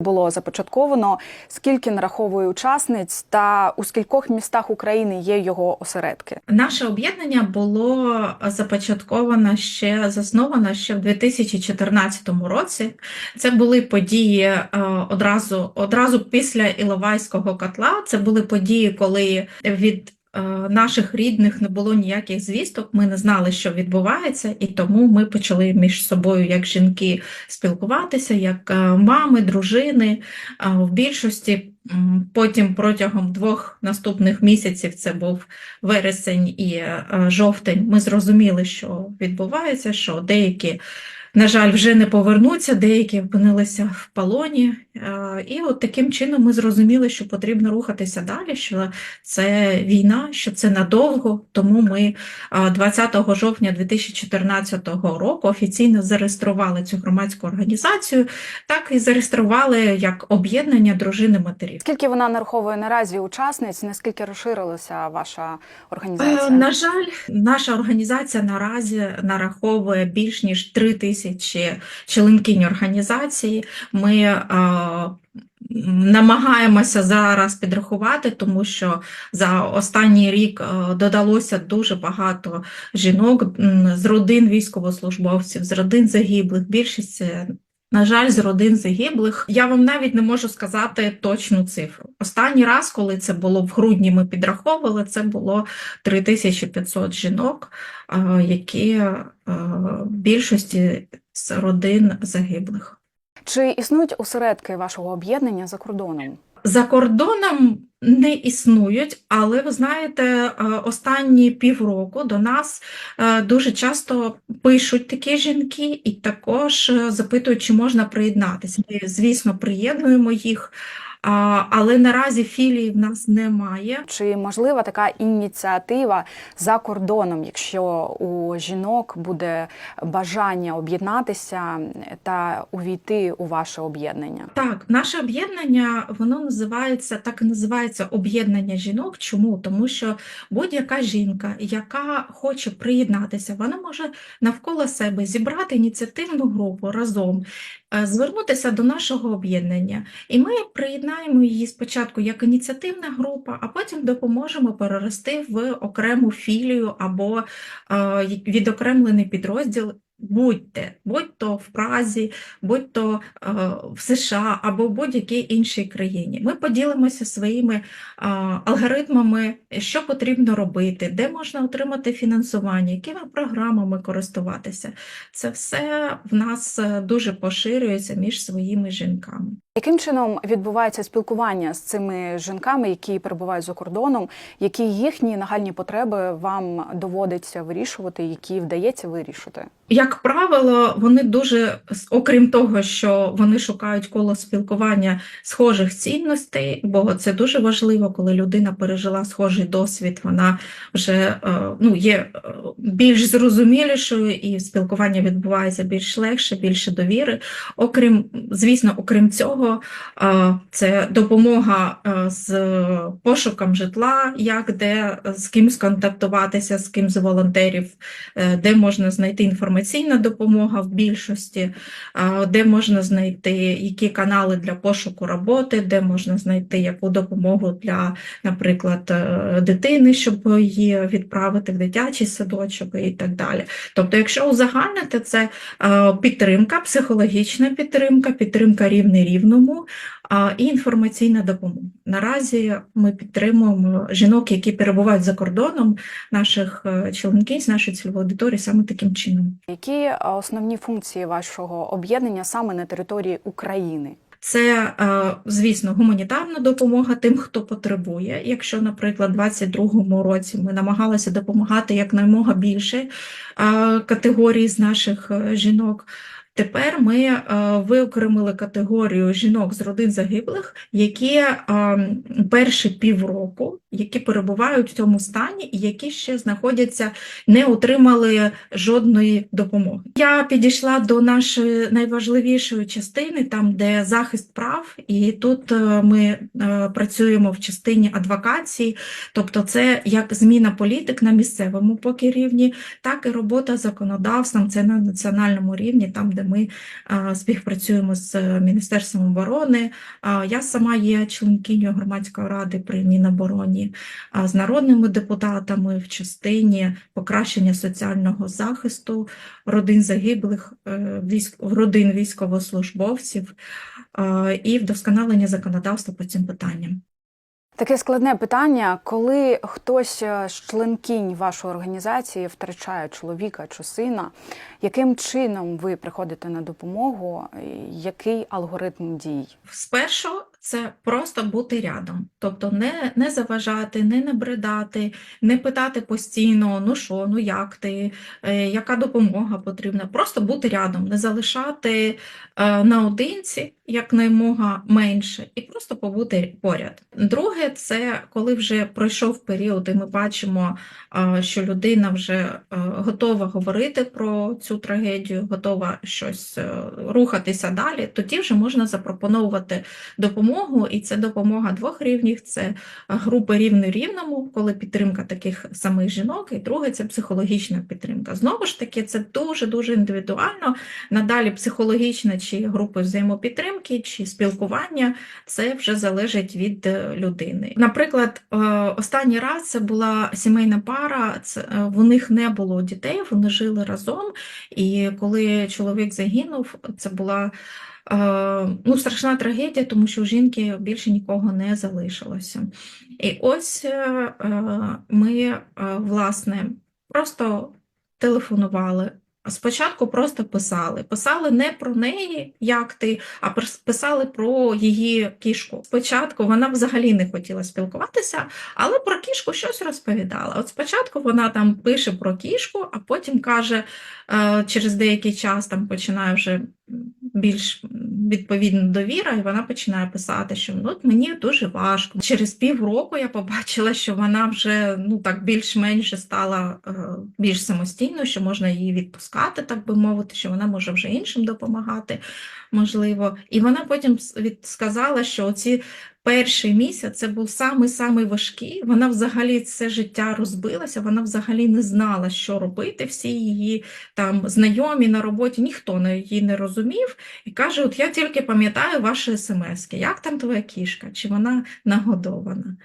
було започатковано. Скільки нараховує учасниць, та у скількох містах України є його осередки? Наше об'єднання було започатковано ще засновано ще в 2014 році. Це були події е, одразу, одразу після Іловайського котла. Це були події, коли від наших рідних не було ніяких звісток. Ми не знали, що відбувається, і тому ми почали між собою, як жінки, спілкуватися, як е, мами, дружини. В більшості потім протягом двох наступних місяців, це був вересень і е, жовтень, ми зрозуміли, що відбувається, що деякі, на жаль, вже не повернуться, деякі опинилися в полоні. Е, І от таким чином ми зрозуміли, що потрібно рухатися далі, що це війна, що це надовго. Тому ми е, 20 жовтня 2014 року офіційно зареєстрували цю громадську організацію, так і зареєстрували як об'єднання дружини матерів. Скільки вона нараховує наразі учасниць? Наскільки розширилася ваша Е, організація? На жаль, наша організація наразі нараховує більш ніж три тисячі членкинь організації. Ми е, намагаємося зараз підрахувати, тому що за останній рік е, додалося дуже багато жінок з родин військовослужбовців, з родин загиблих. Більшість це на жаль, з родин загиблих. Я вам навіть не можу сказати точну цифру. Останній раз, коли це було в грудні, ми підраховували, це було 3500 жінок, які більшості з родин загиблих. Чи існують осередки вашого об'єднання за кордоном? За кордоном не існують, але ви знаєте, е, останні півроку до нас е, дуже часто пишуть такі жінки і також е, запитують, чи можна приєднатися. Ми, звісно, приєднуємо їх, але наразі філії в нас немає. Чи можлива така ініціатива за кордоном, якщо у жінок буде бажання об'єднатися та увійти у ваше об'єднання? Так, наше об'єднання, воно називається, так і називається об'єднання жінок. Чому? Тому що будь-яка жінка, яка хоче приєднатися, вона може навколо себе зібрати ініціативну групу разом, е, звернутися до нашого об'єднання. І ми приєднаємо її спочатку як ініціативна група, а потім допоможемо перерости в окрему філію або е, відокремлений підрозділ. Будьте, будь то в Празі, будь то е, в США або будь-якій іншій країні. Ми поділимося своїми е, алгоритмами, що потрібно робити, де можна отримати фінансування, якими програмами користуватися. Це все в нас е, дуже поширюється між своїми жінками. Яким чином відбувається спілкування з цими жінками, які перебувають за кордоном, які їхні нагальні потреби вам доводиться вирішувати, які вдається вирішити? Як правило, вони дуже, окрім того, що вони шукають коло спілкування схожих цінностей, бо це дуже важливо, коли людина пережила схожий досвід, вона вже е, ну, є е, більш зрозумілішою і спілкування відбувається більш легше, більше довіри. Окрім, звісно, окрім цього, е, це допомога е, з пошуком житла, як де з ким сконтактуватися, з ким з волонтерів, е, де можна знайти інформаційна допомога в більшості, е, де можна знайти які канали для пошуку роботи, де можна знайти яку допомогу для, наприклад, е, дитини, щоб її відправити в дитячий садочок і так далі. Тобто, якщо узагальнити, це е, підтримка, психологічна підтримка, підтримка рівний рівному а, і інформаційна допомога. Наразі ми підтримуємо жінок, які перебувають за кордоном, наших е, членків, нашої цільової аудиторії саме таким чином. Які е, основні функції вашого об'єднання саме на території України? Це, е, звісно, гуманітарна допомога тим, хто потребує. Якщо, наприклад, у 2022 році ми намагалися допомагати якнаймога більше категорій з наших жінок. Тепер ми е, виокремили категорію жінок з родин загиблих, які е, перші півроку, які перебувають в цьому стані, і які ще знаходяться, не отримали жодної допомоги. Я підійшла до нашої найважливішої частини, там де захист прав, і тут е, ми працюємо в частині адвокації, тобто це як зміна політик на місцевому поки рівні, так і робота законодавством, це на національному рівні, там де Ми співпрацюємо з Міністерством оборони. Я сама є членкинею громадської ради при Мінобороні, з народними депутатами в частині покращення соціального захисту родин загиблих, е, військ, родин військовослужбовців і вдосконалення законодавства по цим питанням. Таке складне питання, коли хтось е, з членкінь вашої організації втрачає чоловіка чи сина, яким чином ви приходите на допомогу? Який алгоритм дій? Спершу це просто бути рядом, тобто не, не заважати, не набридати, не питати постійно, ну що, ну як ти, е, яка допомога потрібна. Просто бути рядом, не залишати е, наодинці якнаймога менше, і просто побути поряд. Друге, це коли вже пройшов період, і ми бачимо, що людина вже е, готова говорити про цю трагедію, готова щось е, рухатися далі, тоді вже можна запропонувати допомогу, і це допомога двох рівнів: це групи рівний рівному, коли підтримка таких самих жінок, і друге це психологічна підтримка. Знову ж таки, це дуже дуже індивідуально. Надалі психологічна чи групи взаємопідтримки, чи спілкування це вже залежить від е, людини. Наприклад, е, останній раз це була сімейна пара, це е, в них не було дітей, вони жили разом. І коли чоловік загинув, це була е, ну, страшна трагедія, тому що у жінки більше нікого не залишилося. І ось е, е, ми, е, власне, просто телефонували. Спочатку просто писали. Писали не про неї, як ти, а пис- писали про її кішку. Спочатку вона взагалі не хотіла спілкуватися, але про кішку щось розповідала. От спочатку вона там пише про кішку, а потім каже, е, через деякий час там починає вже більш відповідна довіра, і вона починає писати, що ну, от мені дуже важко. Через півроку я побачила, що вона вже ну так більш-менш стала е, більш самостійною, що можна її відпускати, так би мовити, що вона може вже іншим допомагати, можливо. І вона потім сказала, що оці перший місяць це був самий-самий важкий. Вона взагалі все життя розбилася, вона взагалі не знала, що робити. Всі її там знайомі на роботі, ніхто на її не розумів. І каже: От я тільки пам'ятаю ваші смски, як там твоя кішка, чи вона нагодована?